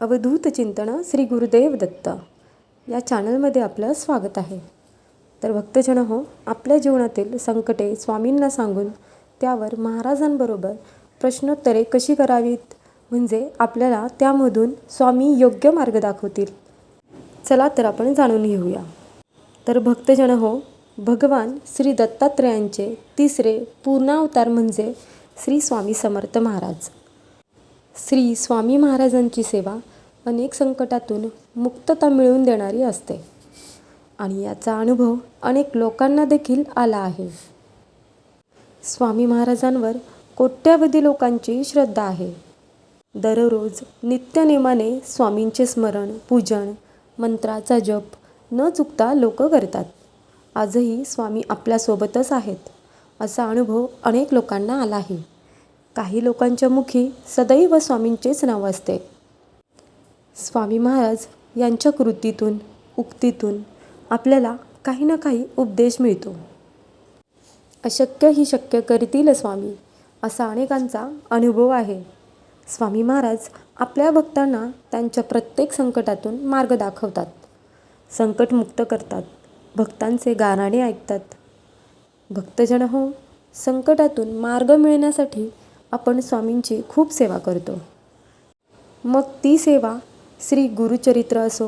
अवधूत चिंतन श्री गुरुदेव दत्त. या चॅनलमध्ये आपलं स्वागत आहे. तर भक्तजन हो आपल्या जीवनातील संकटे स्वामींना सांगून त्यावर महाराजांबरोबर प्रश्नोत्तरे कशी करावीत? म्हणजे आपल्याला त्यामधून स्वामी योग्य मार्ग दाखवतील. चला तर आपण जाणून घेऊया. तर भक्तजन हो भगवान श्री दत्तात्रेयांचे तिसरे पूर्णावतार म्हणजे श्री स्वामी समर्थ महाराज. श्री स्वामी महाराजांची सेवा अनेक संकटातून मुक्तता मिळवून देणारी असते. आणि याचा अनुभव अनेक लोकांना देखील आला आहे. स्वामी महाराजांवर कोट्यावधी लोकांची श्रद्धा आहे. दररोज नित्यनेमाने स्वामींचे स्मरण पूजन मंत्राचा जप न चुकता लोक करतात. आजही स्वामी आपल्यासोबतच आहेत असा अनुभव अनेक लोकांना आला आहे. काही लोकांच्या मुखी सदैव स्वामींचेच नाव असते. स्वामी महाराज यांच्या कृतीतून उक्तीतून आपल्याला काही ना काही उपदेश मिळतो. अशक्य ही शक्य करतील स्वामी असा अनेकांचा अनुभव आहे. स्वामी महाराज आपल्या भक्तांना त्यांच्या प्रत्येक संकटातून मार्ग दाखवतात. संकटमुक्त करतात. भक्तांचे गाराणे ऐकतात. भक्तजन हो संकटातून मार्ग मिळण्यासाठी आपण स्वामींची खूप सेवा करतो. मग ती सेवा श्री गुरुचरित्र असो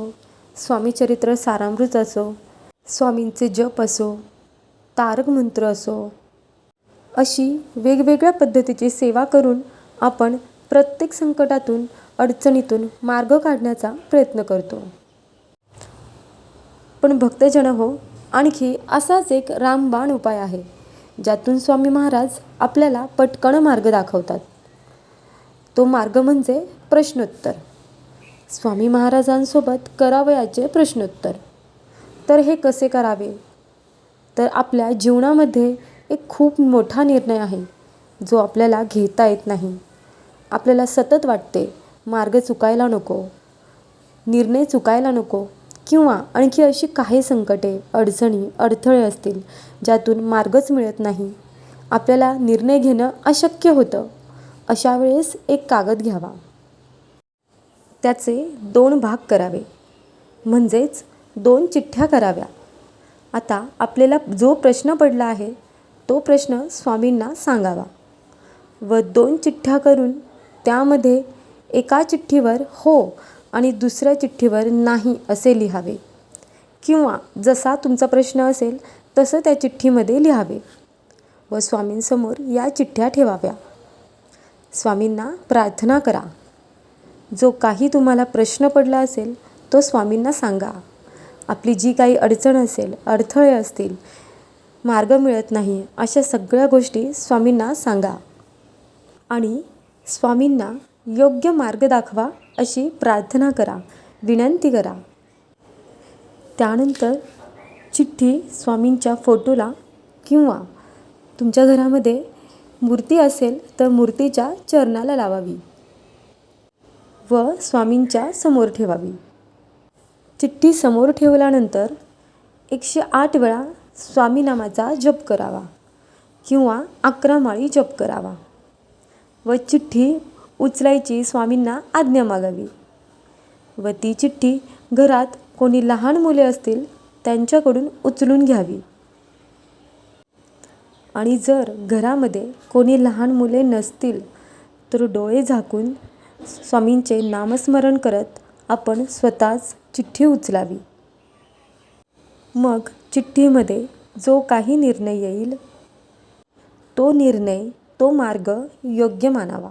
स्वामीचरित्र सारामृत असो स्वामींचे जप असो तारक मंत्र असो अशी वेगवेगळ्या पद्धतीची सेवा करून आपण प्रत्येक संकटातून अडचणीतून मार्ग काढण्याचा प्रयत्न करतो. पण भक्तजन हो आणखी असाच एक रामबाण उपाय आहे ज्यातून स्वामी महाराज आपल्याला पटकन मार्ग दाखवतात. तो मार्ग म्हणजे प्रश्नोत्तर. स्वामी महाराजांसोबत करावयाचे प्रश्नोत्तर. तर हे कसे करावे? तर आपल्या जीवनामध्ये एक खूप मोठा निर्णय आहे जो आपल्याला घेता येत नाही. आपल्याला सतत वाटते मार्ग चुकायला नको निर्णय चुकायला नको किंवा आणखी अशी काही संकटे अडचणी अडथळे असतील ज्यातून मार्गच मिळत नाही. आपल्याला निर्णय घेणं अशक्य होतं. अशा वेळेस एक कागद घ्यावा. त्याचे दोन भाग करावे. म्हणजेच दोन चिठ्ठ्या कराव्या. आता आपल्याला जो प्रश्न पडला आहे तो प्रश्न स्वामींना सांगावा. व दोन चिठ्ठ्या करून त्यामध्ये एका चिठ्ठीवर हो आणि दुसऱ्या चिठ्ठीवर नाही असे लिहावे. किंवा जसा तुमचा प्रश्न असेल तसं त्या चिठ्ठीमध्ये लिहावे. व स्वामींसमोर या चिठ्ठ्या ठेवाव्या. स्वामींना प्रार्थना करा. जो काही तुम्हाला प्रश्न पडला असेल तो स्वामींना सांगा. आपली जी काही अडचण असेल अडथळे असतील मार्ग मिळत नाही अशा सगळ्या गोष्टी स्वामींना सांगा. आणि स्वामींना योग्य मार्ग दाखवा अशी प्रार्थना करा विनंती करा. त्यानंतर चिठ्ठी स्वामींच्या फोटोला किंवा तुमच्या घरामध्ये मूर्ती असेल तर मूर्तीच्या चरणाला लावावी. व स्वामींच्या समोर ठेवावी. चिठ्ठी समोर ठेवल्यानंतर एकशे आठ वेळा स्वामी नामाचा जप करावा किंवा अकरा माळी जप करावा व चिठ्ठी उचलायची स्वामींना आज्ञा मागावी. व ती चिठ्ठी घरात कोणी लहान मुले असतील त्यांच्याकडून उचलून घ्यावी. आणि जर घरामध्ये कोणी लहान मुले नसतील तर डोळे झाकून स्वामींचे नामस्मरण करत आपण स्वतःच चिठ्ठी उचलावी. मग चिठ्ठीमध्ये जो काही निर्णय येईल तो निर्णय तो मार्ग योग्य मानावा.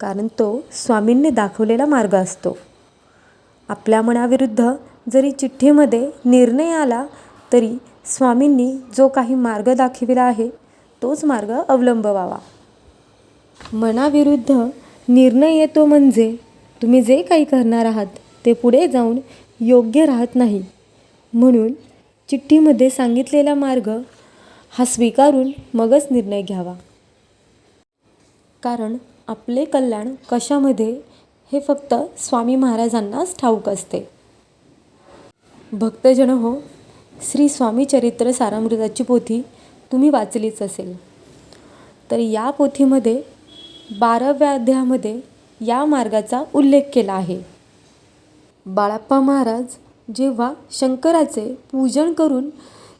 कारण तो स्वामींनी दाखवलेला मार्ग असतो. आपल्या मनाविरुद्ध जरी चिठ्ठीमध्ये निर्णय आला तरी स्वामींनी जो काही मार्ग दाखविला आहे तोच मार्ग अवलंबवावा. मनाविरुद्ध निर्णय येतो म्हणजे तुम्ही जे काही करणार आहात ते पुढे जाऊन योग्य राहत नाही. म्हणून चिठ्ठीमध्ये सांगितलेला मार्ग हा स्वीकारून मगच निर्णय घ्यावा. कारण आपले कल्याण कशामध्ये हे फक्त स्वामी महाराजांनाच ठाऊक असते. भक्तजन हो श्री स्वामी चरित्र सारामृताची पोथी तुम्ही वाचलीच असेल. तर या पोथीमध्ये बाराव्या अध्यायामध्ये या मार्गाचा उल्लेख केला आहे. बाळाप्पा महाराज जेव्हा शंकराचे पूजन करून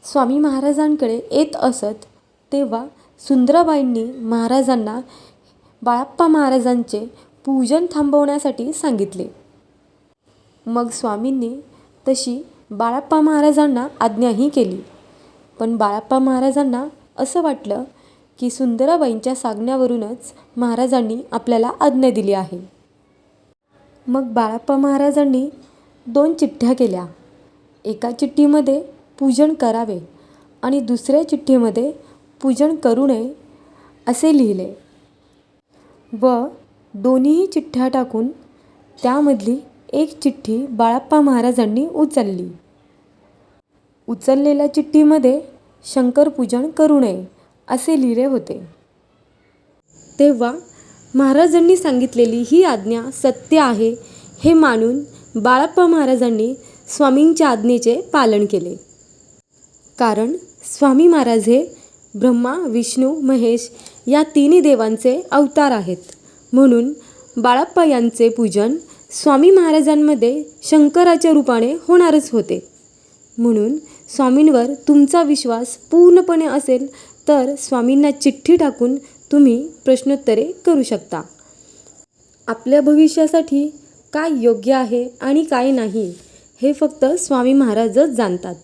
स्वामी महाराजांकडे येत असत तेव्हा सुंदराबाईंनी महाराजांना बाळाप्पा महाराजांचे पूजन थांबवण्यासाठी सांगितले. मग स्वामींनी तशी बाळाप्पा महाराजांना आज्ञाही केली. पण बाळाप्पा महाराजांना असं वाटलं की सुंदराबाईंच्या सांगण्यावरूनच महाराजांनी आपल्याला आज्ञा दिली आहे. मग बाळाप्पा महाराजांनी दोन चिठ्ठ्या केल्या. एका चिठ्ठीमध्ये पूजन करावे आणि दुसऱ्या चिठ्ठीमध्ये पूजन करू नये असे लिहिले. व दोन्हीही चिठ्ठ्या टाकून त्यामधली एक चिठ्ठी बाळाप्पा महाराजांनी उचलली. उचललेल्या चिठ्ठीमध्ये शंकरपूजन करू नये. असे लिहिले होते. तेव्हा महाराजांनी सांगितलेली ही आज्ञा सत्य आहे हे मानून बाळाप्पा महाराजांनी स्वामींच्या आज्ञेचे पालन केले. कारण स्वामी महाराज हे ब्रह्मा विष्णू महेश या तिन्ही देवांचे अवतार आहेत. म्हणून बाळाप्पा यांचे पूजन स्वामी महाराजांमध्ये शंकराच्या रूपाने होणारच होते. म्हणून स्वामींवर तुमचा विश्वास पूर्णपणे असेल तर स्वामींना चिठ्ठी टाकून तुम्ही प्रश्नोत्तरे करू शकता. आपल्या भविष्यासाठी काय योग्य आहे आणि काय नाही हे फक्त स्वामी महाराजच जाणतात.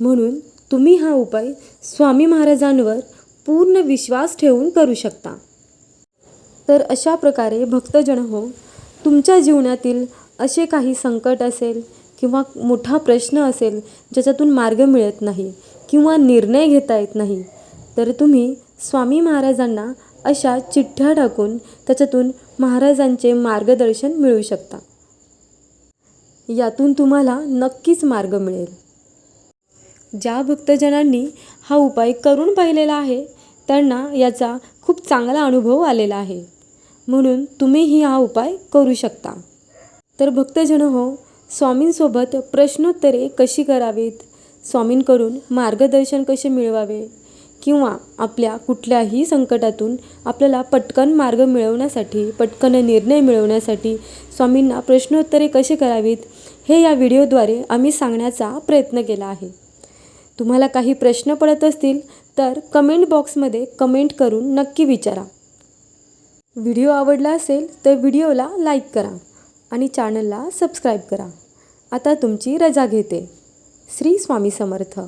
म्हणून तुम्ही हा उपाय स्वामी महाराजांवर पूर्ण विश्वास ठेवून करू शकता. तर अशा प्रकारे भक्तजन हो तुमच्या जीवनातील असे काही संकट असेल किंवा मोठा प्रश्न असेल ज्याच्यातून मार्ग मिळत नाही किंवा निर्णय घेता येत नाही तर तुम्ही स्वामी महाराजांना अशा चिठ्ठ्या टाकून त्याच्यातून महाराजांचे मार्गदर्शन मिळू शकता. यातून तुम्हाला नक्कीच मार्ग मिळेल. ज्या भक्तजनांनी हा उपाय करून पाहिलेला आहे त्यांना याचा खूप चांगला अनुभव आलेला आहे. म्हणून तुम्हीही हा उपाय करू शकता. तर भक्तजन हो स्वामींसोबत प्रश्नोत्तरे कशी करावीत? स्वामींकडून मार्गदर्शन कसे मिळवावे? किंवा आपल्या कुठल्याही संकटातून आपल्याला पटकन मार्ग मिळवण्यासाठी पटकन निर्णय मिळवण्यासाठी स्वामींना प्रश्नोत्तरे कशी करावीत हे या व्हिडिओद्वारे आम्ही सांगण्याचा प्रयत्न केला आहे. तुम्हाला काही प्रश्न पडत असतील तर कमेंट बॉक्समध्ये कमेंट करून नक्की विचारा. व्हिडिओ आवडला असेल तर व्हिडिओला लाईक करा आणि चॅनलला सबस्क्राईब करा. आता तुमची रजा घेते. श्री स्वामी समर्थ.